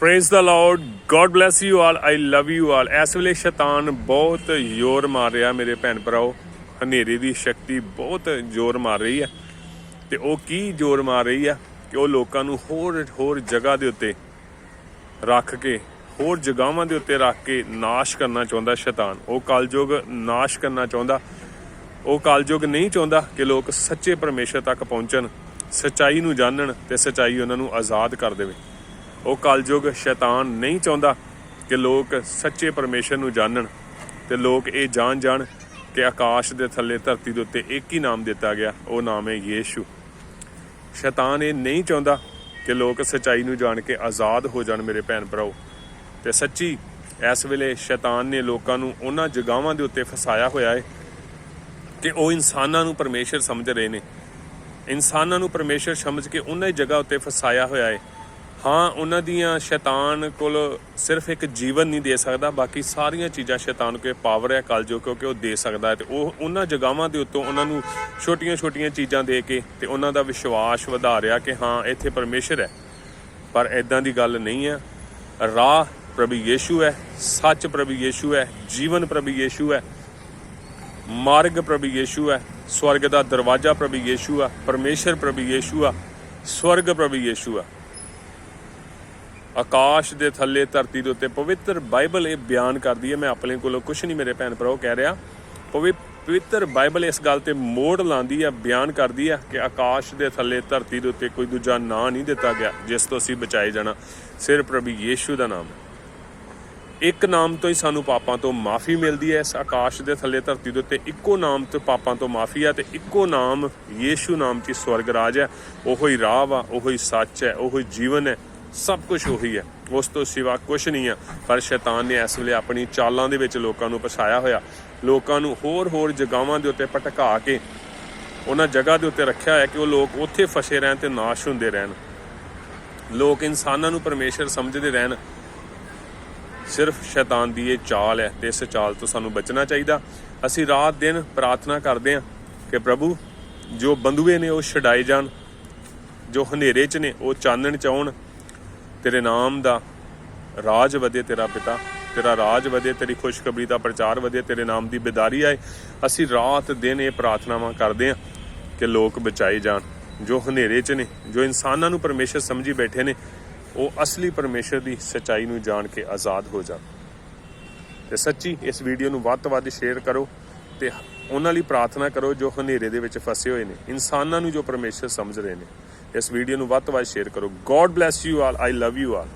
Praise the Lord God bless you all I love you all ਇਸ ਵੇਲੇ ਸ਼ੈਤਾਨ ਬਹੁਤ ਜ਼ੋਰ ਮਾਰ ਰਿਹਾ ਮੇਰੇ ਭੈਣ ਭਰਾਓ। ਹਨੇਰੇ ਦੀ ਸ਼ਕਤੀ ਬਹੁਤ ਜ਼ੋਰ ਮਾਰ ਰਹੀ ਹੈ ਤੇ ਉਹ ਕੀ ਜ਼ੋਰ ਮਾਰ ਰਹੀ ਹੈ ਕਿ ਉਹ ਲੋਕਾਂ ਨੂੰ ਹੋਰ ਹੋਰ ਜਗ੍ਹਾ ਦੇ ਉੱਤੇ ਰੱਖ ਕੇ, ਹੋਰ ਜਗਾਵਾਂ ਦੇ ਉੱਤੇ ਰੱਖ ਕੇ ਨਾਸ਼ ਕਰਨਾ ਚਾਹੁੰਦਾ ਸ਼ੈਤਾਨ। ਉਹ ਕਲਯੁਗ ਨਾਸ਼ ਕਰਨਾ ਚਾਹੁੰਦਾ। ਉਹ ਕਲਯੁਗ ਨਹੀਂ ਚਾਹੁੰਦਾ ਕਿ ਲੋਕ ਸੱਚੇ ਪਰਮੇਸ਼ਰ ਤੱਕ ਪਹੁੰਚਣ, ਸਚਾਈ ਨੂੰ ਜਾਣਨ ਤੇ ਸਚਾਈ ਉਹਨਾਂ ਨੂੰ ਆਜ਼ਾਦ ਕਰ ਦੇਵੇ। ਉਹ ਕਲਯੁਗ ਸ਼ੈਤਾਨ ਨਹੀਂ ਚਾਹੁੰਦਾ ਕਿ ਲੋਕ ਸੱਚੇ ਪਰਮੇਸ਼ਰ ਨੂੰ ਜਾਣਨ ਤੇ ਲੋਕ ਇਹ ਜਾਣ ਜਾਣ ਕਿ ਆਕਾਸ਼ ਦੇ ਥੱਲੇ ਧਰਤੀ ਦੇ ਉੱਤੇ ਇੱਕ ਹੀ ਨਾਮ ਦਿੱਤਾ ਗਿਆ, ਉਹ ਨਾਮ ਹੈ ਯੀਸ਼ੂ। ਸ਼ੈਤਾਨ ਇਹ ਨਹੀਂ ਚਾਹੁੰਦਾ ਕਿ ਲੋਕ ਸਚਾਈ ਨੂੰ ਜਾਣ ਕੇ ਆਜ਼ਾਦ ਹੋ ਜਾਣ, ਮੇਰੇ ਭੈਣ ਭਰਾਓ। ਤੇ ਸੱਚੀ ਇਸ ਵੇਲੇ ਸ਼ੈਤਾਨ ਨੇ ਲੋਕਾਂ ਨੂੰ ਉਹਨਾਂ ਜਗਾਵਾਂ ਦੇ ਉੱਤੇ ਫਸਾਇਆ ਹੋਇਆ ਹੈ ਕਿ ਉਹ ਇਨਸਾਨਾਂ ਨੂੰ ਪਰਮੇਸ਼ਰ ਸਮਝ ਰਹੇ ਨੇ। ਇਨਸਾਨਾਂ ਨੂੰ ਪਰਮੇਸ਼ਰ ਸਮਝ ਕੇ ਉਹਨਾਂ ਹੀ ਜਗ੍ਹਾ ਉੱਤੇ ਫਸਾਇਆ ਹੋਇਆ ਹੈ। ਹਾਂ, ਉਹਨਾਂ ਦੀਆਂ ਸ਼ੈਤਾਨ ਕੋਲ ਸਿਰਫ ਇੱਕ ਜੀਵਨ ਨਹੀਂ ਦੇ ਸਕਦਾ, ਬਾਕੀ ਸਾਰੀਆਂ ਚੀਜ਼ਾਂ ਸ਼ੈਤਾਨ ਕੋਲ ਪਾਵਰ ਹੈ ਕਲ ਜੋ ਕਿਉਂਕਿ ਉਹ ਦੇ ਸਕਦਾ ਹੈ ਤੇ ਉਹ ਉਹਨਾਂ ਜਗਾਵਾਂ ਦੇ ਉੱਤੋਂ ਉਹਨਾਂ ਨੂੰ ਛੋਟੀਆਂ-ਛੋਟੀਆਂ ਚੀਜ਼ਾਂ ਦੇ ਕੇ ਤੇ ਉਹਨਾਂ ਦਾ ਵਿਸ਼ਵਾਸ ਵਧਾ ਰਿਹਾ ਕਿ ਹਾਂ, ਇੱਥੇ ਪਰਮੇਸ਼ਰ ਹੈ। ਪਰ ਐਦਾਂ ਦੀ ਗੱਲ ਨਹੀਂ ਹੈ। ਰਾਹ ਪ੍ਰਭੂ ਯੀਸ਼ੂ ਹੈ, ਸੱਚ ਪ੍ਰਭੂ ਯੀਸ਼ੂ ਹੈ, ਜੀਵਨ ਪ੍ਰਭੂ ਯੀਸ਼ੂ ਹੈ, ਮਾਰਗ ਪ੍ਰਭੂ ਯੀਸ਼ੂ ਹੈ, ਸਵਰਗ ਦਾ ਦਰਵਾਜ਼ਾ ਪ੍ਰਭੂ ਯੀਸ਼ੂ ਆ ਪਰਮੇਸ਼ਰ ਪ੍ਰਭੂ ਯੀਸ਼ੂ ਆ ਸਵਰਗ ਪ੍ਰਭੂ ਯੀਸ਼ੂ ਆ ਆਕਾਸ਼ ਦੇ ਥੱਲੇ ਧਰਤੀ ਦੇ ਉੱਤੇ ਪਵਿੱਤਰ ਬਾਈਬਲ ਇਹ ਬਿਆਨ ਕਰਦੀ ਹੈ। ਮੈਂ ਆਪਣੇ ਕੋਲੋਂ ਕੁਝ ਨਹੀਂ, ਮੇਰੇ ਭੈਣ ਭਰਾਓ, ਕਹਿ ਰਿਹਾ। ਪਵਿੱਤਰ ਬਾਈਬਲ ਇਸ ਗੱਲ ਤੇ ਮੋੜ ਲਾਉਂਦੀ ਹੈ, ਬਿਆਨ ਕਰਦੀ ਹੈ ਕਿ ਆਕਾਸ਼ ਦੇ ਥੱਲੇ ਧਰਤੀ ਦੇ ਉੱਤੇ ਕੋਈ ਦੂਜਾ ਨਾਂ ਨਹੀਂ ਦਿੱਤਾ ਗਿਆ, ਜਿਸ ਤੋਂ ਅਸੀਂ ਬਚਾਏ ਜਾਣਾ। ਸਿਰਫ ਪ੍ਰਭੂ ਯੀਸ਼ੂ ਦਾ ਨਾਮ ਹੈ। ਇੱਕ ਨਾਮ ਤੋਂ ਹੀ ਸਾਨੂੰ ਪਾਪਾਂ ਤੋਂ ਮਾਫੀ ਮਿਲਦੀ ਹੈ। ਇਸ ਆਕਾਸ਼ ਦੇ ਥੱਲੇ ਧਰਤੀ ਦੇ ਉੱਤੇ ਇੱਕੋ ਨਾਮ ਤੋਂ ਪਾਪਾਂ ਤੋਂ ਮਾਫੀ ਹੈ ਤੇ ਇੱਕੋ ਨਾਮ ਯੀਸ਼ੂ ਨਾਮ ਕੀ ਸਵਰਗ ਰਾਜ ਹੈ। ਉਹੋ ਹੀ ਰਾਹ ਵਾ, ਉਹੋ ਹੀ ਸੱਚ ਹੈ, ਉਹੋ ਹੀ ਜੀਵਨ ਹੈ। ਸਭ ਕੁਝ ਉਹੀ ਹੈ। ਉਸ ਤੋਂ ਸਿਵਾ ਕੁਝ ਨਹੀਂ ਹੈ। ਪਰ ਸ਼ੈਤਾਨ ਨੇ ਇਸ ਵੇਲੇ ਆਪਣੀ ਚਾਲਾਂ ਦੇ ਵਿੱਚ ਲੋਕਾਂ ਨੂੰ ਫਸਾਇਆ ਹੋਇਆ। ਲੋਕਾਂ ਨੂੰ ਹੋਰ ਹੋਰ ਜਗਾਵਾਂ ਦੇ ਉੱਤੇ ਭਟਕਾ ਕੇ, ਉਹਨਾਂ ਜਗ੍ਹਾ ਦੇ ਉੱਤੇ ਰੱਖਿਆ ਹੋਇਆ ਕਿ ਉਹ ਲੋਕ ਉੱਥੇ ਫਸੇ ਰਹਿਣ ਤੇ ਨਾਸ਼ ਹੁੰਦੇ ਰਹਿਣ। ਲੋਕ ਇਨਸਾਨਾਂ ਨੂੰ ਪਰਮੇਸ਼ਰ ਸਮਝਦੇ ਰਹਿਣ। ਸਿਰਫ ਸ਼ੈਤਾਨ ਦੀ ਇਹ ਚਾਲ ਹੈ ਤੇ ਇਸ ਚਾਲ ਤੋਂ ਸਾਨੂੰ ਬਚਣਾ ਚਾਹੀਦਾ। ਅਸੀਂ ਰਾਤ ਦਿਨ ਪ੍ਰਾਰਥਨਾ ਕਰਦੇ ਹਾਂ ਕਿ ਪ੍ਰਭੂ, ਜੋ ਬੰਦੂਏ ਨੇ ਉਹ ਛਡਾਏ ਜਾਣ, ਜੋ ਹਨੇਰੇ 'ਚ ਨੇ ਉਹ ਚਾਨਣ ਚ ਆਉਣ ਤੇਰੇ ਨਾਮ ਦਾ ਰਾਜ ਵਧੇ ਤੇਰਾ ਪਿਤਾ, ਤੇਰਾ ਰਾਜ ਵਧੇ, ਤੇਰੀ ਖੁਸ਼ਖਬਰੀ ਦਾ ਪ੍ਰਚਾਰ ਵਧੇ, ਤੇਰੇ ਨਾਮ ਦੀ ਬਿਦਾਰੀ ਆਏ। ਅਸੀਂ ਰਾਤ ਦਿਨ ਇਹ ਪ੍ਰਾਰਥਨਾਵਾਂ ਕਰਦੇ ਹਾਂ ਕਿ ਲੋਕ ਬਚਾਏ ਜਾਣ, ਜੋ ਹਨੇਰੇ 'ਚ ਨੇ, ਜੋ ਇਨਸਾਨਾਂ ਨੂੰ ਪਰਮੇਸ਼ਰ ਸਮਝੀ ਬੈਠੇ ਨੇ, ਉਹ ਅਸਲੀ ਪਰਮੇਸ਼ਰ ਦੀ ਸਚਾਈ ਨੂੰ ਜਾਣ ਕੇ ਆਜ਼ਾਦ ਹੋ ਜਾਣ। ਤੇ ਸੱਚੀ ਇਸ ਵੀਡੀਓ ਨੂੰ ਵੱਧ ਤੋਂ ਵੱਧ ਸ਼ੇਅਰ ਕਰੋ ਤੇ ਉਹਨਾਂ ਲਈ ਪ੍ਰਾਰਥਨਾ ਕਰੋ ਜੋ ਹਨੇਰੇ ਦੇ ਵਿੱਚ ਫਸੇ ਹੋਏ ਨੇ, ਇਨਸਾਨਾਂ ਨੂੰ ਜੋ ਪਰਮੇਸ਼ਰ ਸਮਝ ਰਹੇ ਨੇ। ਇਸ ਵੀਡੀਓ ਨੂੰ ਵੱਧ ਤੋਂ ਵੱਧ ਸ਼ੇਅਰ ਕਰੋ। God bless you all I love you all